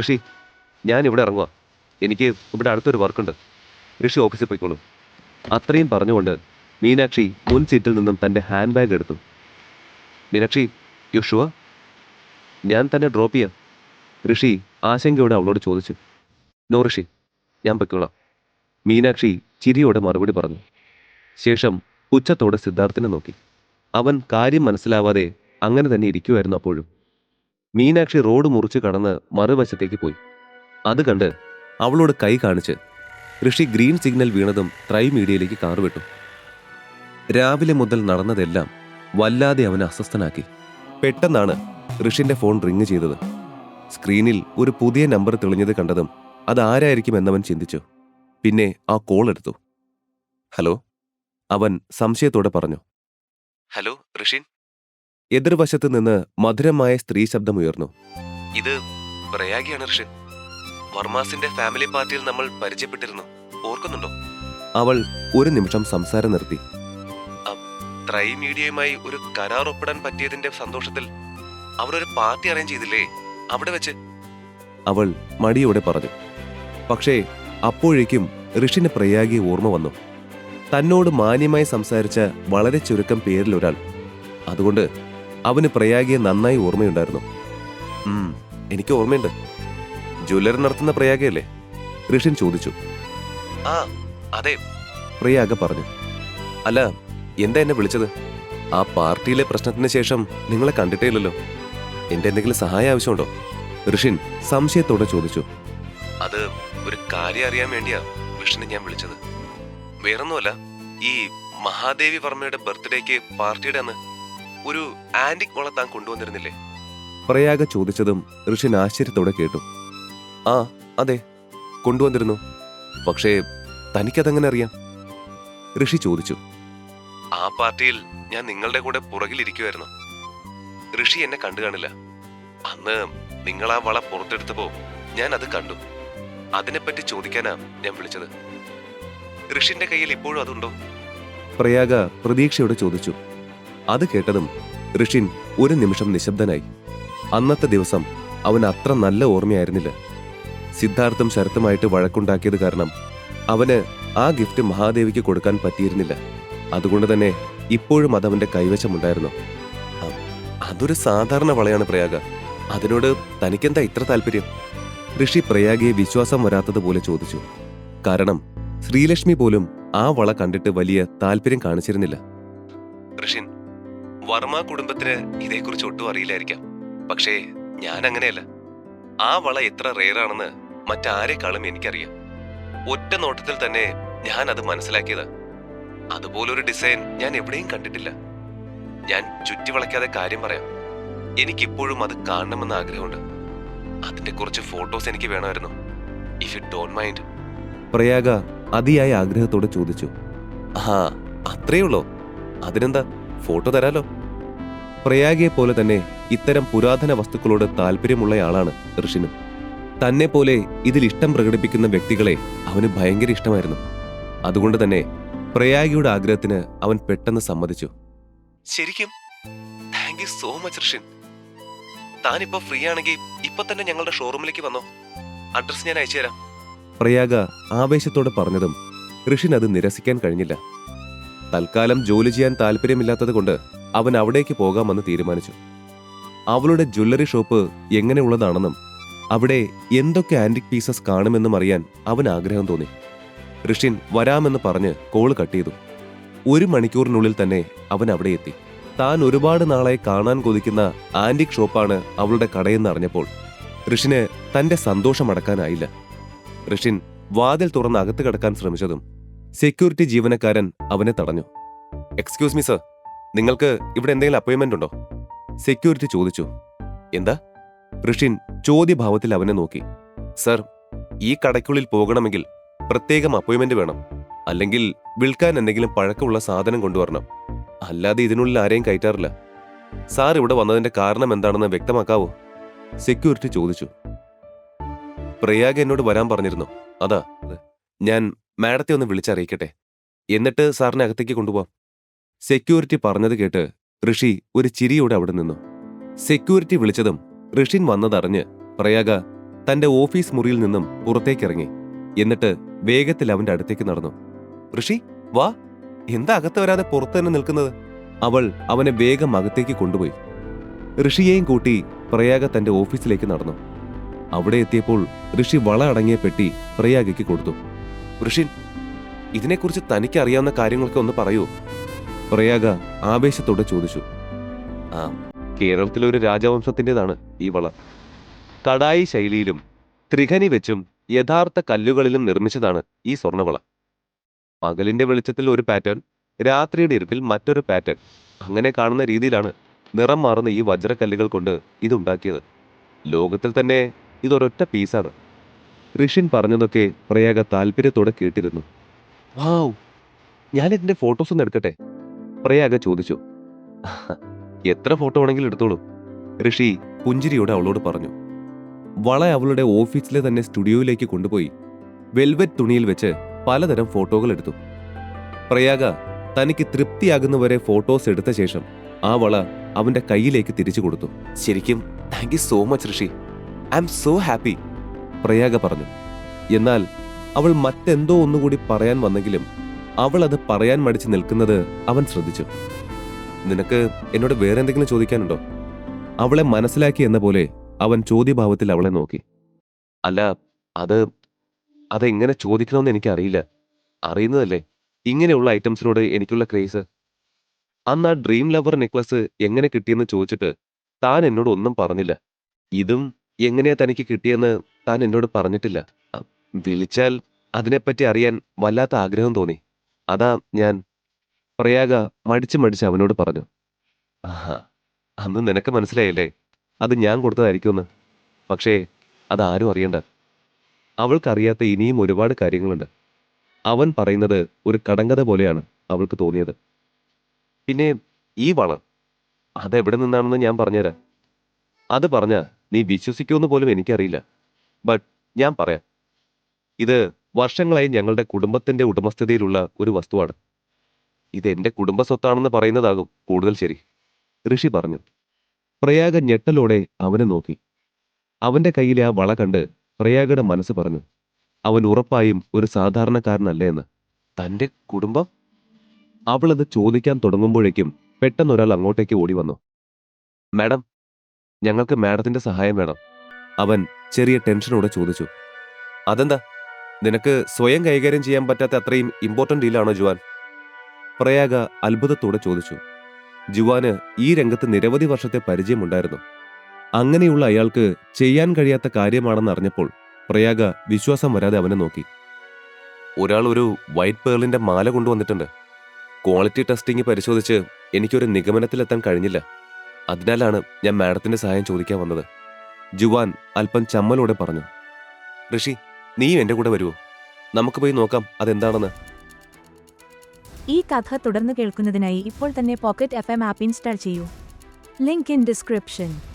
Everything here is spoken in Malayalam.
ഋഷി ഞാൻ ഇവിടെ ഇറങ്ങുക എനിക്ക് ഇവിടെ അടുത്തൊരു വർക്കുണ്ട്. ഋഷി ഓഫീസിൽ പോയിക്കോളും. അത്രയും പറഞ്ഞുകൊണ്ട് മീനാക്ഷി മുൻ സീറ്റിൽ നിന്നും തന്റെ ഹാൻഡ് ബാഗ് എടുത്തു. മീനാക്ഷി യു ഷുവ ഞാൻ തന്നെ ഡ്രോപ്പ് ചെയ്യാം. ഋഷി ആശങ്കയോടെ അവളോട് ചോദിച്ചു. നോ ഋഷി ഞാൻ പൊയ്ക്കോളാം. മീനാക്ഷി ചിരിയോടെ മറുപടി പറഞ്ഞു. ശേഷം പുച്ഛത്തോടെ സിദ്ധാർത്ഥിനെ നോക്കി. അവൻ കാര്യം മനസ്സിലാവാതെ അങ്ങനെ തന്നെ ഇരിക്കുമായിരുന്നു അപ്പോഴും. മീനാക്ഷി റോഡ് മുറിച്ച് കടന്ന് മറുവശത്തേക്ക് പോയി. അത് കണ്ട് അവളോട് കൈ കാണിച്ച് ഋഷി ഗ്രീൻ സിഗ്നൽ വീണതും ട്രൈ മീഡിയയിലേക്ക് കാർ വിട്ടു. രാവിലെ മുതൽ നടന്നതെല്ലാം വല്ലാതെ അവനെ അസ്വസ്ഥനാക്കി. പെട്ടെന്നാണ് ഋഷിന്റെ ഫോൺ റിങ് ചെയ്തത്. സ്ക്രീനിൽ ഒരു പുതിയ നമ്പർ തെളിഞ്ഞത് കണ്ടതും അതാരായിരിക്കും എന്നവൻ ചിന്തിച്ചു. പിന്നെ ആ കോൾ എടുത്തു. ഹലോ? അവൻ സംശയത്തോടെ പറഞ്ഞു. ഹലോ ഋഷിൻ? എതിർവശത്ത് നിന്ന് മധുരമായ സ്ത്രീ ശബ്ദമുയർന്നു ഇത് പ്രയാഗിയാണ് ഋഷിൻ വർമാസിന്റെ ഫാമിലി പാർട്ടിയിൽ നമ്മൾ പരിചയപ്പെട്ടിരുന്നു. ഓർക്കുന്നുണ്ടോ? അവൾ ഒരു നിമിഷം സംസാരം നിർത്തി. ത്രൈ മീഡിയയുമായി ഒരു കരാർ ഒപ്പിടാൻ പറ്റിയതിന്റെ സന്തോഷത്തിൽ അവർ ഒരു പാർട്ടി അറേഞ്ച് ചെയ്തില്ലേ? അവിടെ വെച്ച്. അവൾ മടിയോടെ പറഞ്ഞു. പക്ഷേ അപ്പോഴേക്കും ഋഷിന് പ്രയാഗി ഓർമ്മ വന്നു. തന്നോട് മാന്യമായി സംസാരിച്ച വളരെ ചുരുക്കം പേരിൽ ഒരാൾ അതുകൊണ്ട് അവന് പ്രയാഗിയെ നന്നായി ഓർമ്മയുണ്ടായിരുന്നു. എനിക്ക് ഓർമ്മയുണ്ട്. ജ്വല്ലറി നടത്തുന്ന പ്രയാഗയല്ലേ? ഋഷിൻ ചോദിച്ചു. ആ അതെ. പ്രയാഗ പറഞ്ഞു. അല്ല എന്താ എന്നെ വിളിച്ചത്? ആ പാർട്ടിയിലെ പ്രശ്നത്തിന് ശേഷം നിങ്ങളെ കണ്ടിട്ടേ ഇല്ലല്ലോ എന്റെ എന്തെങ്കിലും സഹായം ആവശ്യമുണ്ടോ? ഋഷിൻ സംശയത്തോടെ ചോദിച്ചു. അത് ഒരു കാര്യം അറിയാൻ വേണ്ടിയാ വിഷ്ണു ഞാൻ വിളിച്ചത്. വേറൊന്നുമല്ല ഈ മഹാദേവി വർമ്മയുടെ ബർത്ത്ഡേക്ക് പാർട്ടിയുടെ അന്ന് ഒരു ആന്റിക് മോളെ താൻ കൊണ്ടുവന്നിരുന്നില്ലേ? പ്രയാഗ ചോദിച്ചതും ഋഷിൻ ആശ്ചര്യത്തോടെ കേട്ടു. ആ അതെ കൊണ്ടുവന്നിരുന്നു. പക്ഷേ തനിക്കതെങ്ങനെ അറിയാം? ഋഷി ചോദിച്ചു. ആ പാർട്ടിയിൽ ഞാൻ നിങ്ങളുടെ കൂടെ പുറകിലിരിക്കുമായിരുന്നു ഋഷി എന്നെ കണ്ടു കാണില്ല. അന്ന് നിങ്ങൾ ആ വള പുറത്തെടുത്തപ്പോ ഞാൻ അത് കണ്ടു. അതിനെപ്പറ്റി ചോദിക്കാനാ ഞാൻ വിളിച്ചത്. ഋഷിന്റെ കയ്യിൽ ഇപ്പോഴും അതുണ്ടോ? പ്രയാഗ പ്രതീക്ഷയോടെ ചോദിച്ചു. അത് കേട്ടതും ഋഷിൻ ഒരു നിമിഷം നിശബ്ദനായി. അന്നത്തെ ദിവസം അവൻ അത്ര നല്ല ഓർമ്മയായിരുന്നില്ല. സിദ്ധാർത്ഥം ശരത്തുമായിട്ട് വഴക്കുണ്ടാക്കിയത് കാരണം അവന് ആ ഗിഫ്റ്റ് മഹാദേവിക്ക് കൊടുക്കാൻ പറ്റിയിരുന്നില്ല. അതുകൊണ്ട് തന്നെ ഇപ്പോഴും അതവന്റെ കൈവശമുണ്ടായിരുന്നു. അ- അതൊരു സാധാരണ വളയാണ് പ്രയാഗ. അതിനോട് തനിക്കെന്താ ഇത്ര താല്പര്യം? ഋഷി പ്രയാഗയെ വിശ്വാസം വരാത്തതുപോലെ ചോദിച്ചു. കാരണം ശ്രീലക്ഷ്മി പോലും ആ വള കണ്ടിട്ട് വലിയ താല്പര്യം കാണിച്ചിരുന്നില്ല. ഋഷിൻ വർമ്മ കുടുംബത്തിന് ഇതേക്കുറിച്ച് ഒട്ടും അറിയില്ലായിരിക്കാം. പക്ഷേ ഞാൻ അങ്ങനെയല്ല ആ വള എത്ര റെയറാണെന്ന് മറ്റാരെക്കാളും എനിക്കറിയാം. ഒറ്റ നോട്ടത്തിൽ തന്നെ ഞാൻ അത് മനസ്സിലാക്കിയതാ. അതുപോലൊരു ഡിസൈൻ ഞാൻ എവിടെയും കണ്ടിട്ടില്ല. ഞാൻ ചുറ്റി വളയ്ക്കാതെ കാര്യം പറയാം. എനിക്കിപ്പോഴും അത് കാണണമെന്ന് ആഗ്രഹമുണ്ട്. അതിന്റെ കുറച്ച് ഫോട്ടോസ് എനിക്ക് വേണമായിരുന്നു. If you don't mind Prayaga അതിയായ ആഗ്രഹത്തോടെ ചോദിച്ചു. ആ അത്രയുള്ളോ? അതിനെന്താ? ഫോട്ടോ തരാലോ. പ്രയാഗിയെ പോലെ തന്നെ ഇത്തരം പുരാതന വസ്തുക്കളോട് താല്പര്യമുള്ളയാളാണ് ഋഷിനും. തന്നെ പോലെ ഇതിൽ ഇഷ്ടം പ്രകടിപ്പിക്കുന്ന വ്യക്തികളെ അവന് ഭയങ്കര ഇഷ്ടമായിരുന്നു. അതുകൊണ്ട് തന്നെ പ്രയാഗിയുടെ ആഗ്രഹത്തിന് അവൻ പെട്ടെന്ന് സമ്മതിച്ചു. ശരിക്കും? Thank you so much Rishin. താനിപ്പോ free ആണെങ്കിൽ ഇപ്പൊ തന്നെ ഞങ്ങളുടെ ഷോറൂമിലേക്ക് വന്നോ. അഡ്രസ് ഞാൻ അയച്ചു തരാം പ്രയാഗ ആവേശത്തോടെ പറഞ്ഞതും ഋഷിൻ അത് നിരസിക്കാൻ കഴിഞ്ഞില്ല. തൽക്കാലം ജോലി ചെയ്യാൻ താല്പര്യമില്ലാത്തത് കൊണ്ട് അവൻ അവിടേക്ക് പോകാമെന്ന് തീരുമാനിച്ചു. അവളുടെ ജ്വല്ലറി ഷോപ്പ് എങ്ങനെയുള്ളതാണെന്നും അവിടെ എന്തൊക്കെ ആന്റിക് പീസസ് കാണുമെന്നും അറിയാൻ അവൻ ആഗ്രഹം തോന്നി. ഋഷിൻ വരാമെന്ന് പറഞ്ഞ് കോൾ കട്ട് ചെയ്തു. ഒരു മണിക്കൂറിനുള്ളിൽ തന്നെ അവൻ അവിടെ എത്തി. താൻ ഒരുപാട് നാളായി കാണാൻ കൊതിക്കുന്ന ആന്റിക് ഷോപ്പാണ് അവളുടെ കടയെന്ന് അറിഞ്ഞപ്പോൾ ഋഷിന് തന്റെ സന്തോഷം അടക്കാനായില്ല. ഋഷിൻ വാതിൽ തുറന്ന് അകത്ത് കടക്കാൻ ശ്രമിച്ചതും സെക്യൂരിറ്റി ജീവനക്കാരൻ അവനെ തടഞ്ഞു. എക്സ്ക്യൂസ് മീ സർ നിങ്ങൾക്ക് ഇവിടെ എന്തെങ്കിലും അപ്പോയിൻമെന്റ് ഉണ്ടോ? സെക്യൂരിറ്റി ചോദിച്ചു. എന്താ? ഋഷിൻ ചോദ്യഭാവത്തിൽ അവനെ നോക്കി. സർ ഈ കടയ്ക്കുള്ളിൽ പോകണമെങ്കിൽ പ്രത്യേകം അപ്പോയിൻമെന്റ് വേണം. അല്ലെങ്കിൽ വിൽക്കാൻ എന്തെങ്കിലും പഴക്കമുള്ള സാധനം കൊണ്ടുവരണം. അല്ലാതെ ഇതിനുള്ളിൽ ആരെയും കയറ്റാറില്ല. സാർ ഇവിടെ വന്നതിന്റെ കാരണം എന്താണെന്ന് വ്യക്തമാക്കാവോ? സെക്യൂരിറ്റി ചോദിച്ചു. പ്രയാഗ് എന്നോട് വരാൻ പറഞ്ഞിരുന്നു. അതാ. ഞാൻ മാഡത്തെ ഒന്ന് വിളിച്ചറിയിക്കട്ടെ. എന്നിട്ട് സാറിനെ അകത്തേക്ക് കൊണ്ടുപോവാം. സെക്യൂരിറ്റി പറഞ്ഞത് കേട്ട് ഋഷി ഒരു ചിരിയോടെ അവിടെ നിന്നു. സെക്യൂരിറ്റി വിളിച്ചതും ഋഷിൻ വന്നതറിഞ്ഞ് പ്രയാഗ തന്റെ ഓഫീസ് മുറിയിൽ നിന്നും പുറത്തേക്കിറങ്ങി. എന്നിട്ട് വേഗത്തിൽ അവന്റെ അടുത്തേക്ക് നടന്നു. ഋഷി വാ. എന്താ അകത്ത് വരാതെ പുറത്തു തന്നെ നിൽക്കുന്നത്? അവൾ അവനെ വേഗം അകത്തേക്ക് കൊണ്ടുപോയി. ഋഷിയെയും കൂട്ടി പ്രയാഗ തന്റെ ഓഫീസിലേക്ക് നടന്നു. അവിടെ എത്തിയപ്പോൾ ഋഷി വള അടങ്ങിയ പെട്ടി പ്രയാഗയ്ക്ക് കൊടുത്തു. ഋഷി ഇതിനെക്കുറിച്ച് തനിക്ക് അറിയാവുന്ന കാര്യങ്ങളൊക്കെ ഒന്ന് പറയൂ. പ്രയാഗ ആവേശത്തോടെ ചോദിച്ചു. ആ കേരളത്തിലെ ഒരു രാജവംശത്തിന്റെതാണ് ഈ വള. കടായി ശൈലിയിലും ത്രിഖനി വെച്ചും യഥാർത്ഥ കല്ലുകളിലും നിർമ്മിച്ചതാണ് ഈ സ്വർണവള പകലിന്റെ വെളിച്ചത്തിൽ ഒരു പാറ്റേൺ രാത്രിയുടെ ഇരുപ്പിൽ മറ്റൊരു പാറ്റേൺ. അങ്ങനെ കാണുന്ന രീതിയിലാണ് നിറം മാറുന്ന ഈ വജ്രക്കല്ലുകൾ കൊണ്ട് ഇതുണ്ടാക്കിയത്. ലോകത്തിൽ തന്നെ ഇതൊരൊറ്റ പീസാണ്. ഋഷിൻ പറഞ്ഞതൊക്കെ പ്രയാഗ താല്പര്യത്തോടെ കേട്ടിരുന്നു. വാവ് ഞാൻ ഇതിന്റെ ഫോട്ടോസ് ഒന്ന് എടുക്കട്ടെ? പ്രയാഗ ചോദിച്ചു. എത്ര ഫോട്ടോ ആണെങ്കിലും എടുത്തോളൂ ഋഷി പുഞ്ചിരിയോടെ അവളോട് പറഞ്ഞു. വള അവളുടെ ഓഫീസിലെ തന്നെ സ്റ്റുഡിയോയിലേക്ക് കൊണ്ടുപോയി വെൽവെറ്റ് തുണിയിൽ വെച്ച് പലതരം ഫോട്ടോകൾ എടുത്തു. പ്രയാഗ തനിക്ക് തൃപ്തിയാകുന്നവരെ ഫോട്ടോസ് എടുത്ത ശേഷം ആ വള അവന്റെ കയ്യിലേക്ക് തിരിച്ചു കൊടുത്തു. ശരിക്കും thank you so much Rishi. I'm so happy Prayaga പറഞ്ഞു. എന്നാൽ അവൾ മറ്റെന്തോ ഒന്നുകൂടി പറയാൻ വന്നെങ്കിലും അവൾ അത് പറയാൻ മടിച്ചു നിൽക്കുന്നത് അവൻ ശ്രദ്ധിച്ചു. നിനക്ക് എന്നോട് വേറെ എന്തെങ്കിലും ചോദിക്കാനുണ്ടോ? അവളെ മനസ്സിലാക്കി എന്ന പോലെ അവൻ ചോദ്യഭാവത്തിൽ അവളെ നോക്കി. അല്ല അത് അതെങ്ങനെ ചോദിക്കണമെന്ന് എനിക്കറിയില്ല. അറിയുന്നതല്ലേ ഇങ്ങനെയുള്ള ഐറ്റംസിനോട് എനിക്കുള്ള ക്രേസ്. അന്ന് ആ ഡ്രീം ലവർ നെക്ലസ് എങ്ങനെ കിട്ടിയെന്ന് ചോദിച്ചിട്ട് താൻ എന്നോട് ഒന്നും പറഞ്ഞില്ല. ഇതും എങ്ങനെയാ തനിക്ക് കിട്ടിയെന്ന് താൻ എന്നോട് പറഞ്ഞിട്ടില്ല. വിളിച്ചാൽ അതിനെപ്പറ്റി അറിയാൻ വല്ലാത്ത ആഗ്രഹം തോന്നി. അതാ ഞാൻ പ്രയാഗ മടിച്ച് മടിച്ച് അവനോട് പറഞ്ഞു. ആഹാ അന്ന് നിനക്ക് മനസ്സിലായില്ലേ? അത് ഞാൻ കൊടുത്തതായിരിക്കുമെന്ന്. പക്ഷേ അതാരും അറിയണ്ട. അവൾക്കറിയാത്ത ഇനിയും ഒരുപാട് കാര്യങ്ങളുണ്ട്. അവൻ പറയുന്നത് ഒരു കടങ്കഥ പോലെയാണ് അവൾക്ക് തോന്നിയത്. പിന്നെ ഈ വള അതെവിടെ നിന്നാണെന്ന് ഞാൻ പറഞ്ഞുതരാം. അത് പറഞ്ഞ നീ വിശ്വസിക്കുമെന്ന് പോലും എനിക്കറിയില്ല. ബട്ട് ഞാൻ പറയാം. ഇത് വർഷങ്ങളായി ഞങ്ങളുടെ കുടുംബത്തിന്റെ ഉടമസ്ഥതയിലുള്ള ഒരു വസ്തുവാണ്. ഇത് എന്റെ കുടുംബ സ്വത്താണെന്ന് പറയുന്നതാകും കൂടുതൽ ശരി. ഋഷി പറഞ്ഞു. പ്രയാഗ ഞെട്ടലോടെ അവനെ നോക്കി. അവന്റെ കയ്യിലെ ആ വള കണ്ട് പ്രയാഗയുടെ മനസ്സ് പറഞ്ഞു. അവൻ ഉറപ്പായും ഒരു സാധാരണക്കാരനല്ല എന്ന്. തന്റെ കുടുംബം? അവളത് ചോദിക്കാൻ തുടങ്ങുമ്പോഴേക്കും പെട്ടെന്നൊരാൾ അങ്ങോട്ടേക്ക് ഓടി വന്നു. മാഡം ഞങ്ങൾക്ക് മാഡത്തിന്റെ സഹായം വേണം. അവൻ ചെറിയ ടെൻഷനോടെ ചോദിച്ചു. അതെന്താ? നിനക്ക് സ്വയം കൈകാര്യം ചെയ്യാൻ പറ്റാത്ത അത്രയും ഇമ്പോർട്ടന്റ് ഡീലാണോ ജുവാൻ? പ്രയാഗ അത്ഭുതത്തോടെ ചോദിച്ചു. ജുവാന് ഈ രംഗത്ത് നിരവധി വർഷത്തെ പരിചയമുണ്ടായിരുന്നു. അങ്ങനെയുള്ള അയാൾക്ക് ചെയ്യാൻ കഴിയാത്ത കാര്യമാണെന്ന് അറിഞ്ഞപ്പോൾ പ്രയാഗ വിശ്വാസം വരാതെ അവനെ നോക്കി. ഒരാൾ ഒരു വൈറ്റ് പേളിന്റെ മാല കൊണ്ടുവന്നിട്ടുണ്ട്. ക്വാളിറ്റി ടെസ്റ്റിംഗ് പരിശോധിച്ച് എനിക്കൊരു നിഗമനത്തിലെത്താൻ കഴിഞ്ഞില്ല. അതിനാലാണ് ഞാൻ മാഡത്തിന്റെ സഹായം ചോദിക്കാൻ വന്നത്. ജുവാൻ അല്പം ചമ്മലോടെ പറഞ്ഞു ഋഷി നീയും എന്റെ കൂടെ വരുമോ നമുക്ക് പോയി നോക്കാം അതെന്താണെന്ന്. ഈ കഥ തുടർന്ന് കേൾക്കുന്നതിനായി ഇപ്പോൾ തന്നെ പോക്കറ്റ് എഫ് എം ആപ്പ് ഇൻസ്റ്റാൾ ചെയ്യൂ. Link in description.